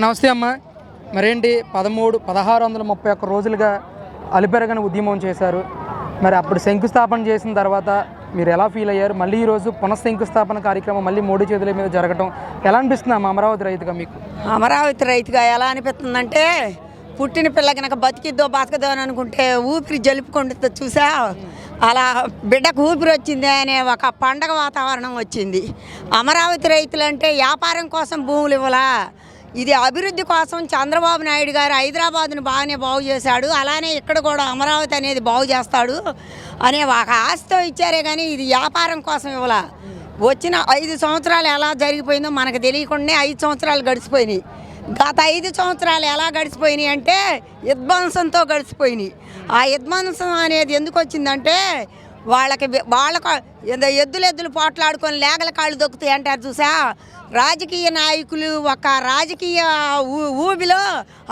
నమస్తే అమ్మ. మరేంటి? పదమూడు పదహారు వందల ముప్పై ఒక్క రోజులుగా అలిపెరగని ఉద్యమం చేశారు. మరి అప్పుడు శంకుస్థాపన చేసిన తర్వాత మీరు ఎలా ఫీల్ అయ్యారు? మళ్ళీ ఈరోజు పునఃశంకుస్థాపన కార్యక్రమం మళ్ళీ మోడీ చేతుల మీద జరగటం ఎలా అనిపిస్తుంది అమ్మ అమరావతి రైతుగా మీకు? అమరావతి రైతుగా ఎలా అనిపిస్తుందంటే పుట్టిన పిల్ల కనుక బతికిద్దో బతకదో అని అనుకుంటే ఊపిరి జలుపుకుంటుందో చూసా? అలా బిడ్డకు ఊపిరి వచ్చింది అనే ఒక పండగ వాతావరణం వచ్చింది. అమరావతి రైతులు అంటే వ్యాపారం కోసం భూములు ఇవ్వలా? ఇది అభివృద్ధి కోసం చంద్రబాబు నాయుడు గారు హైదరాబాద్ను బాగానే బాగు చేశాడు. అలానే ఇక్కడ కూడా అమరావతి అనేది బాగు చేస్తాడు అనే ఒక ఆశతో ఇచ్చారే కానీ ఇది వ్యాపారం కోసం ఇవ్వాల. వచ్చిన ఐదు సంవత్సరాలు ఎలా జరిగిపోయిందో మనకు తెలియకుండానే ఐదు సంవత్సరాలు గడిచిపోయినాయి. గత ఐదు సంవత్సరాలు ఎలా గడిచిపోయినాయి అంటే విధ్వంసంతో గడిచిపోయినాయి. ఆ విధ్వంసం అనేది ఎందుకు వచ్చిందంటే వాళ్ళకి వాళ్ళకు ఏదో ఎద్దులు ఎద్దులు పోట్లాడుకొని లేగల కాళ్ళు దొక్కుతాయి అంటారు చూసా? రాజకీయ నాయకులు ఒక రాజకీయ ఊ- ఊబిలో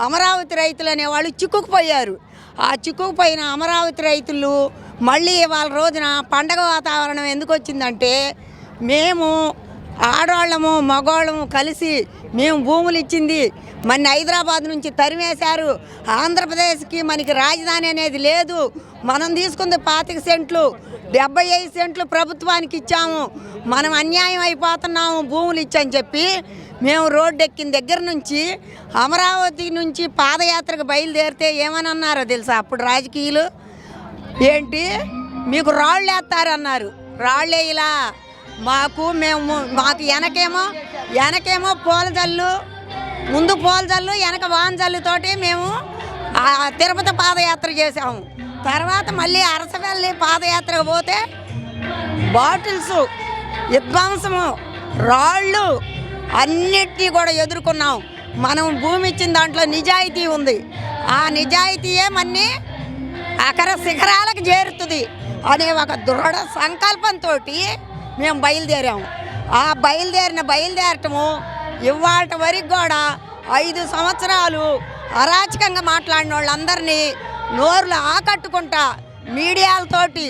అమరావతి రైతులు అనేవాళ్ళు చిక్కుకుపోయారు. ఆ చిక్కుకుపోయిన అమరావతి రైతులు మళ్ళీ వాళ్ళ రోజున పండగ వాతావరణం ఎందుకు వచ్చిందంటే మేము ఆడవాళ్ళము మగవాళ్ళము కలిసి మేము భూములు ఇచ్చింది. మన హైదరాబాద్ నుంచి తరిమేశారు. ఆంధ్రప్రదేశ్కి మనకి రాజధాని అనేది లేదు. మనం తీసుకుంది పాతిక సెంట్లు డెబ్బై ఐదు సెంట్లు ప్రభుత్వానికి ఇచ్చాము. మనం అన్యాయం అయిపోతున్నాము భూములు ఇచ్చని చెప్పి మేము రోడ్డు ఎక్కిన దగ్గర నుంచి అమరావతి నుంచి పాదయాత్రకు బయలుదేరితే ఏమని అన్నారో తెలుసా? అప్పుడు రాజకీయులు ఏంటి? మీకు రాళ్ళు వేస్తారన్నారు. రాళ్ళు ఇలా మాకు మేము మాకు వెనకేమో వెనకేమో పూల జల్లు ముందు పూల జల్లు వెనక వాన మేము తిరుపతి పాదయాత్ర చేసాము తర్వాత మళ్ళీ అరసవల్లి పాదయాత్రకు పోతే బాటిల్స్ విధ్వంసము రాళ్ళు అన్నిటినీ కూడా ఎదుర్కొన్నాం. మనం భూమి ఇచ్చిన దాంట్లో నిజాయితీ ఉంది. ఆ నిజాయితీయే మన్ని అకర శిఖరాలకు చేరుతుంది అనే ఒక దృఢ సంకల్పంతో మేము బయలుదేరాము. ఆ బయలుదేరిన బయలుదేరటము ఇవాళ వరకు కూడా ఐదు సంవత్సరాలు అరాచకంగా మాట్లాడిన వాళ్ళందరినీ నోరులు ఆకట్టుకుంటా మీడియాలతోటి.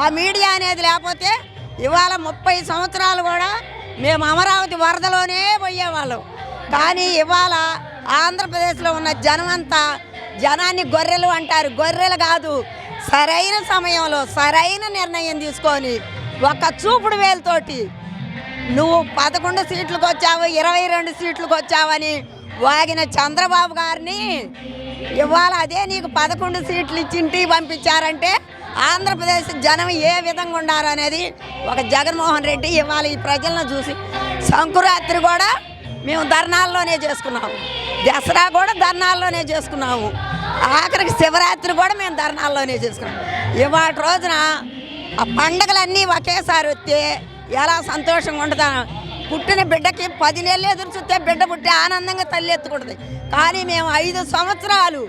ఆ మీడియా అనేది లేకపోతే ఇవాళ ముప్పై సంవత్సరాలు కూడా మేము అమరావతి వరదలోనే పోయేవాళ్ళం. కానీ ఇవాళ ఆంధ్రప్రదేశ్లో ఉన్న జనం అంతా జనాన్ని గొర్రెలు అంటారు. గొర్రెలు కాదు సరైన సమయంలో సరైన నిర్ణయం తీసుకొని ఒక చూపుడు వేలుతోటి. నువ్వు పదకొండు సీట్లకు వచ్చావు ఇరవై రెండు సీట్లకు వచ్చావని వాగిన చంద్రబాబు గారిని ఇవాళ అదే నీకు పదకొండు సీట్లు ఇచ్చి ఇంటికి పంపించారంటే ఆంధ్రప్రదేశ్ జనం ఏ విధంగా ఉండారు అనేది ఒక జగన్మోహన్ రెడ్డి ఇవాళ ఈ ప్రజలను చూసి సంకురాత్రి కూడా మేము ధర్నాల్లోనే చేసుకున్నాము. దసరా కూడా ధర్నాల్లోనే చేసుకున్నాము. ఆఖరికి శివరాత్రి కూడా మేము ధర్నాల్లోనే చేసుకున్నాము. ఇవాళ రోజున ఆ పండగలన్నీ ఒకేసారి వస్తే ఎలా సంతోషంగా ఉంటుందా. పుట్టిన బిడ్డకి పది నెలలు ఎదురు చూస్తే బిడ్డ పుట్టి ఆనందంగా తల్లి ఎత్తుకుంటుంది. కానీ మేము ఐదు సంవత్సరాలు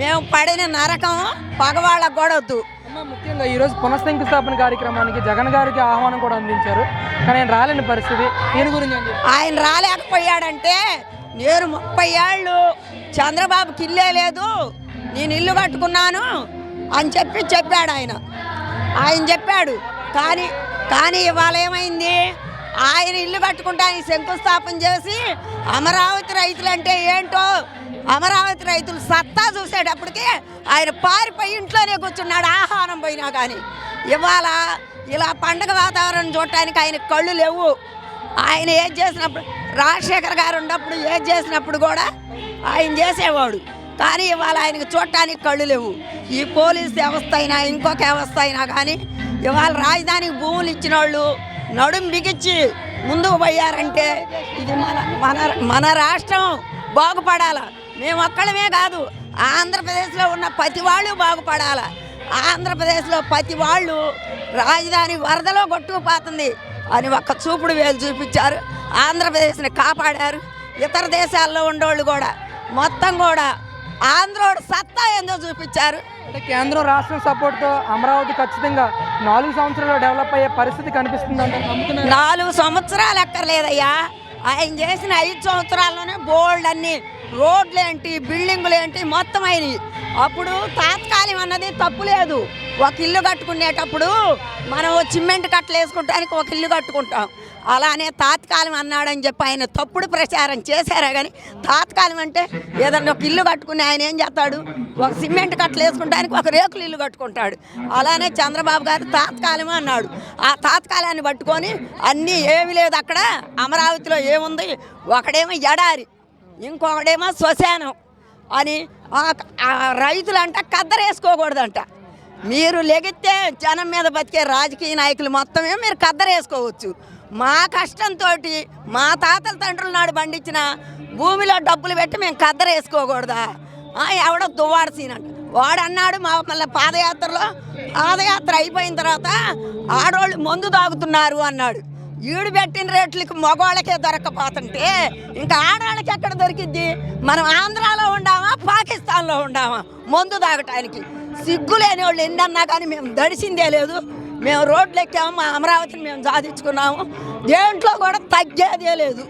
మేము పడిన నరకం పగవాళ్ళకు గొడవద్దు. అమ్మ ముఖ్యంగా ఈరోజు పునఃశంకుస్థాపన కార్యక్రమానికి జగన్ గారికి ఆహ్వానం కూడా అందించారు. కానీ ఆయన రాలేని పరిస్థితి. దీని గురించి? ఆయన రాలేకపోయాడంటే నేను ముప్పై ఏళ్ళు చంద్రబాబుకి ఇల్లే లేదు నేను ఇల్లు కట్టుకున్నాను అని చెప్పి చెప్పాడు ఆయన. ఆయన చెప్పాడు కానీ కానీ ఇవాళ ఏమైంది? ఆయన ఇల్లు కట్టుకుంటానికి శంకుస్థాపన చేసి అమరావతి రైతులు అంటే ఏంటో అమరావతి రైతులు సత్తా చూసేటప్పటికి ఆయన పారిపోయి ఇంట్లోనే కూర్చున్నాడు ఆహారం పోయినా కానీ. ఇవాళ ఇలా పండగ వాతావరణం చూడటానికి ఆయన కళ్ళు లేవు. ఆయన ఏది చేసినప్పుడు రాజశేఖర్ గారు ఉన్నప్పుడు ఏది చేసినప్పుడు కూడా ఆయన చేసేవాడు. కానీ ఇవాళ ఆయనకు చూడటానికి కళ్ళు లేవు. ఈ పోలీస్ వ్యవస్థ అయినా ఇంకొక వ్యవస్థ అయినా కానీ ఇవాళ రాజధానికి భూములు ఇచ్చిన వాళ్ళు నడుం బిగించి ముందుకు పోయారంటే ఇది మన మన మన రాష్ట్రం బాగుపడాల? మేము ఒక్కడమే కాదు ఆంధ్రప్రదేశ్లో ఉన్న ప్రతి వాళ్ళు బాగుపడాల? ఆంధ్రప్రదేశ్లో ప్రతి వాళ్ళు రాజధాని వరదలో కొట్టుకుపోతుంది అని ఒక్క చూపుడు వేలు చూపించారు. ఆంధ్రప్రదేశ్ని కాపాడారు. ఇతర దేశాల్లో ఉండేవాళ్ళు కూడా. మొత్తం కూడా ఆంధ్రోడు సత్తా ఏందో చూపించారు. అంటే కేంద్రం రాష్ట్రం సపోర్ట్తో అమరావతి ఖచ్చితంగా నాలుగు సంవత్సరాల్లో డెవలప్ అయ్యే పరిస్థితి కనిపిస్తుంది నాలుగు సంవత్సరాలు ఎక్కర్లేదయ్యా. ఆయన చేసిన ఐదు సంవత్సరాల్లోనే బోల్డ్ అన్ని రోడ్లు ఏంటి బిల్డింగులు ఏంటి మొత్తం అయినాయి. అప్పుడు తాత్కాలికం అన్నది తప్పు లేదు. ఒక ఇల్లు కట్టుకునేటప్పుడు మనం సిమెంట్ కట్టలు వేసుకుంటానికి ఒక ఇల్లు కట్టుకుంటాం. అలానే తాత్కాలం అన్నాడని చెప్పి ఆయన తప్పుడు ప్రచారం చేశారా కానీ తాత్కాలం అంటే ఏదన్నా ఒక ఇల్లు కట్టుకుని ఆయన ఏం చేస్తాడు? ఒక సిమెంట్ కట్టలు వేసుకుంటానికి ఒక రేకులు ఇల్లు కట్టుకుంటాడు. అలానే చంద్రబాబు గారు తాత్కాలం అన్నాడు. ఆ తాత్కాలాన్ని పట్టుకొని అన్నీ ఏమి లేదు అక్కడ అమరావతిలో ఏముంది? ఒకడేమో ఎడారి ఇంకొకడేమో శ్మశానం అని ఆ రైతులంట కద్దరేసుకోకూడదంట. మీరు లెగితే జనం మీద బతికే రాజకీయ నాయకులు మొత్తమే మీరు కద్దరేసుకోవచ్చు. మా కష్టంతో మా తాతల తండ్రుల నాడు పండించిన భూమిలో డబ్బులు పెట్టి మేము కద్దరేసుకోకూడదా? ఆ, ఎవడో దువ్వాడ వాడు అన్నాడు మా మళ్ళీ పాదయాత్రలో పాదయాత్ర అయిపోయిన తర్వాత ఆడవాళ్ళు మందు తాగుతున్నారు అన్నాడు. ఈడు పెట్టిన రేట్లకి మగవాళ్ళకే దొరకపోతుంటే ఇంకా ఆడవాళ్ళకి ఎక్కడ దొరికిద్ది? మనం ఆంధ్రాలో ఉండామా పాకిస్తాన్లో ఉండామా? మందు తాగటానికి. సిగ్గు లేని వాళ్ళు ఎన్నన్నా కానీ మేము దడిసిందే లేదు. మేము రోడ్లు ఎక్కాము మా అమరావతిని మేము సాధించుకున్నాము. దేంట్లో కూడా తగ్గేదే లేదు.